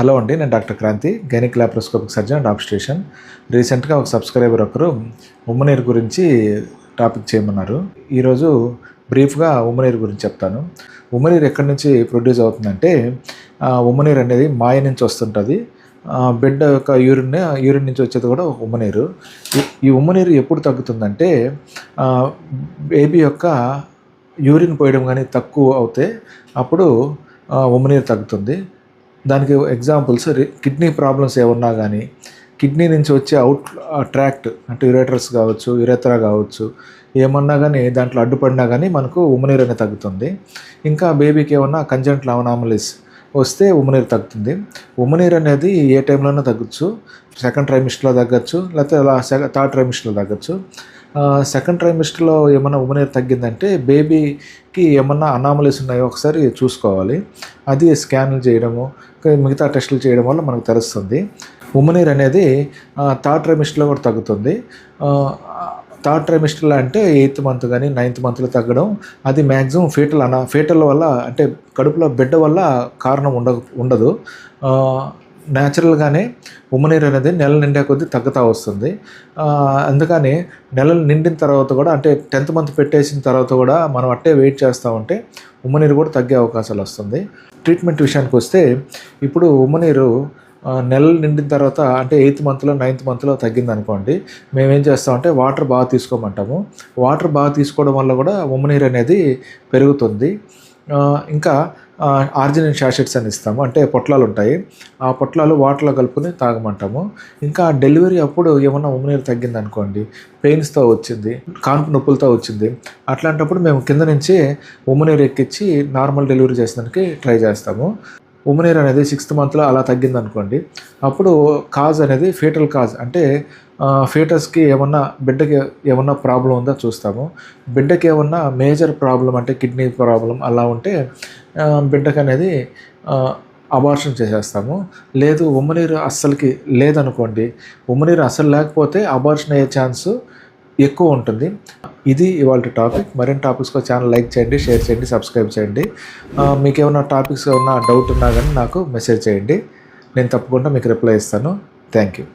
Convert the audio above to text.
Hello అండి నేను doctor Kranti gynaec laparoscopic surgeon and obstetrician. రీసెంట్గా ఒక సబ్స్క్రైబర్ ఒకరు ఉమ్మనీరు గురించి టాపిక్ చేయమన్నారు. ఈరోజు బ్రీఫ్గా ఉమ్మనీరు గురించి చెప్తాను. ఉమ్మనీరు ఎక్కడి నుంచి ప్రొడ్యూస్ అవుతుందంటే ఉమ్మనీర్ ఉమ్మనీరు అనేది మాయ నుంచి వస్తుంటుంది. బిడ్డ యొక్క యూరిన్ యూరిన్ నుంచి వచ్చేది కూడా ఒక ఉమ్మనీరు. ఈ- ఉమ్మనీరు ఎప్పుడు తగ్గుతుందంటే బేబీ యొక్క యూరిన్ పోయడం కానీ తక్కువ అవుతే అప్పుడు ఉమ్మనీరు తగ్గుతుంది. దానికి ఎగ్జాంపుల్స్ కిడ్నీ ప్రాబ్లమ్స్ ఏమన్నా కానీ కిడ్నీ నుంచి వచ్చే అవుట్ ట్రాక్ట్ uh, అంటే యురేటర్స్ కావచ్చు యురేత్రా కావచ్చు ఏమన్నా కానీ దాంట్లో అడ్డుపడినా కానీ మనకు ఉమ్మనీరు అనేది తగ్గుతుంది. ఇంకా బేబీకి ఏమన్నా కంజెంట్ లవనామలిస్ వస్తే ఉమ్మనీరు తగ్గుతుంది. ఉమ్మనీరు అనేది ఏ టైంలోనే తగ్గచ్చు. సెకండ్ ట్రైమిస్టర్లో తగ్గచ్చు లేకపోతే అలా థర్డ్ ట్రైమిస్టర్లో తగ్గచ్చు. సెకండ్ ట్రైమిస్టర్లో ఏమైనా ఉమ్మనీరు తగ్గిందంటే బేబీకి ఏమన్నా అనామలీస్ ఉన్నాయో ఒకసారి చూసుకోవాలి. అది స్కాన్లు చేయడము మిగతా టెస్టులు చేయడం వల్ల మనకు తెలుస్తుంది. ఉమ్మనీరు అనేది థర్డ్ ట్రైమిస్టర్లో కూడా తగ్గుతుంది. థర్డ్ ట్రైమిస్టర్లో అంటే ఎయిత్ మంత్ కానీ నైన్త్ మంత్లో తగ్గడం అది మ్యాక్సిమం ఫీటల్ అన ఫీటల్ వల్ల అంటే కడుపులో బిడ్డ వల్ల కారణం ఉండ ఉండదు. న్యాచురల్గానే ఉమ్మనీరు అనేది నెల నిండే కొద్దీ తగ్గుతూ వస్తుంది. అందుకని నెలలు నిండిన తర్వాత కూడా అంటే టెన్త్ మంత్ పెట్టేసిన తర్వాత కూడా మనం అట్టే వెయిట్ చేస్తూ ఉంటే ఉమ్మనీరు కూడా తగ్గే అవకాశాలు వస్తుంది. ట్రీట్మెంట్ విషయానికి వస్తే ఇప్పుడు ఉమ్మనీరు నెలలు నిండిన తర్వాత అంటే ఎయిత్ మంత్లో నైన్త్ మంత్లో తగ్గింది అనుకోండి మేమేం చేస్తామంటే వాటర్ బాగా తీసుకోమంటాము. వాటర్ బాగా తీసుకోవడం వల్ల కూడా ఉమ్మనీరు అనేది పెరుగుతుంది. ఇంకా ఆర్జినిన్ షాషెట్స్ అని ఇస్తాము అంటే పొట్లాలు ఉంటాయి. ఆ పొట్లాలు వాటర్లో కలుపుకొని తాగమంటాము. ఇంకా డెలివరీ అప్పుడు ఏమన్నా ఉమ్మనీరు తగ్గింది అనుకోండి పెయిన్స్తో వచ్చింది కాన్పు నొప్పులతో వచ్చింది అట్లాంటప్పుడు మేము కింద నుంచి ఉమ్మనీరు ఎక్కించి నార్మల్ డెలివరీ చేసేదానికి ట్రై చేస్తాము. ఉమ్మనీరు అనేది సిక్స్త్ మంత్లో అలా తగ్గింది అనుకోండి అప్పుడు కాజ్ అనేది ఫేటల్ కాజ్. అంటే ఫీటస్కి ఏమన్నా బిడ్డకి ఏమన్నా ప్రాబ్లం ఉందో చూస్తాము. బిడ్డకి ఏమన్నా మేజర్ ప్రాబ్లం అంటే కిడ్నీ ప్రాబ్లం అలా ఉంటే బిడ్డకి అనేది అబార్షన్ చేసేస్తాము. లేదు ఉమ్మనీరు అస్సలకి లేదనుకోండి. ఉమ్మనీరు అస్సలు లేకపోతే అబార్షన్ అయ్యే ఛాన్స్ ఎక్కువ ఉంటుంది. ఇది ఇవాళ టాపిక్. మరిన్ని టాపిక్స్కో ఛానల్ లైక్ చేయండి షేర్ చేయండి సబ్స్క్రైబ్ చేయండి. మీకు ఏమైనా టాపిక్స్ ఏమన్నా డౌట్ ఉన్నా కానీ నాకు మెసేజ్ చేయండి. నేను తప్పకుండా మీకు రిప్లై ఇస్తాను. Thank you.